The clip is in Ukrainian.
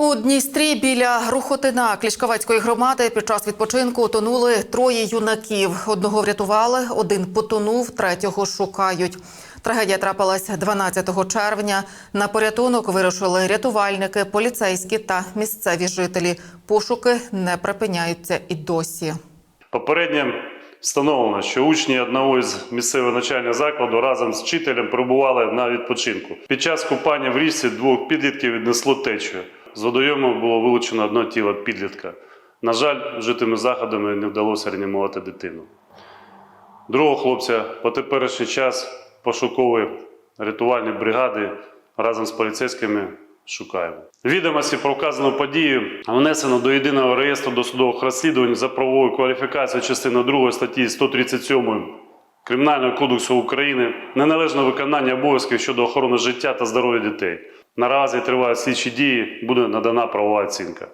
У Дністрі біля Рухотина Клішковецької громади під час відпочинку утонули троє юнаків. Одного врятували, один потонув, третього шукають. Трагедія трапилась 12 червня. На порятунок вирушили рятувальники, поліцейські та місцеві жителі. Пошуки не припиняються і досі. Попередньо встановлено, що учні одного із місцевого навчального закладу разом з вчителем перебували на відпочинку. Під час купання в річці двох підлітків віднесло течію. З водойому було вилучено одне тіло підлітка. На жаль, вжитими заходами не вдалося реанімувати дитину. Другого хлопця по теперішній час пошукові рятувальні бригади разом з поліцейськими шукаємо. Відомості про вказану подію внесено до єдиного реєстру досудових розслідувань за правовою кваліфікацією частини 2 статті 137 Кримінального кодексу України неналежне виконання обов'язків щодо охорони життя та здоров'я дітей. Наразі тривають слідчі дії, буде надана правова оцінка.